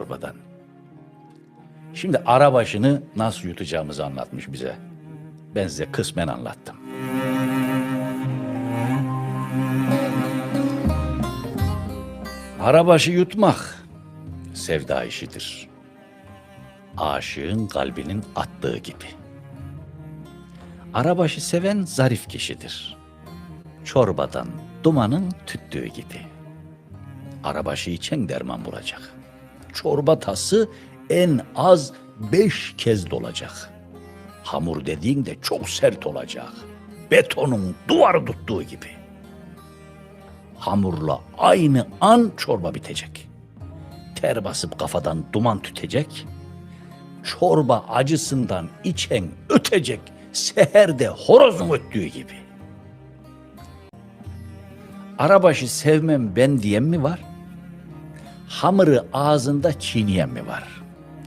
çorbadan. Şimdi arabaşını nasıl yutacağımızı anlatmış bize. Ben size kısmen anlattım. Arabaşı yutmak sevda işidir. Aşığın kalbinin attığı gibi. Arabaşı seven zarif kişidir. Çorbadan dumanın tüttüğü gibi. Arabaşı içen derman bulacak. Çorba tası en az beş kez dolacak. Hamur dediğin de çok sert olacak. Betonun duvarı tuttuğu gibi. Hamurla aynı an çorba bitecek. Ter basıp kafadan duman tütecek. Çorba acısından içen ötecek. Seherde horozun öttüğü gibi. Arabaşı sevmem ben diyen mi var? Hamuru ağzında çiğneyen mi var?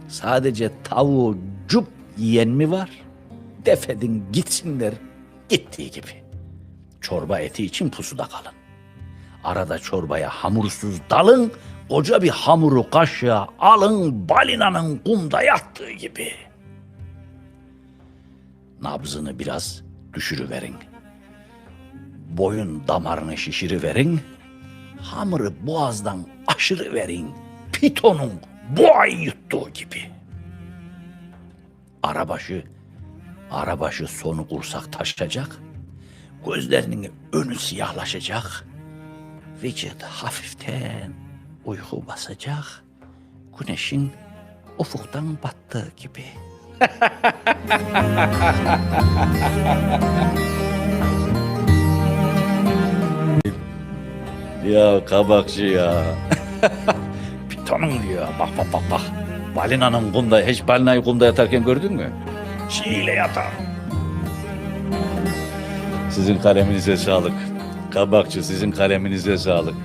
Sadece tavuğu cup yiyen mi var? Defedin gitsinler gittiği gibi. Çorba eti için pusuda kalın. Arada çorbaya hamursuz dalın, koca bir hamuru kaşığa alın balinanın kumda yattığı gibi. Nabzını biraz düşürüverin. Boyun damarını şişiriverin. Hamuru boğazdan aşırı verin. Pitonun boğayı yuttuğu gibi. Arabaşı, arabaşı sonu kursak taşacak. Gözlerinin önü siyahlaşacak. Vücut hafiften uyku basacak. Güneşin ufuktan battığı gibi. Ya kabakçı ya. Pitonun diyor. Bak bak bak bak. Balinanın kumda, hiç balinayı kumda yatarken gördün mü? Çiğle yatar. Sizin kaleminize sağlık. Kabakçı sizin kaleminize sağlık.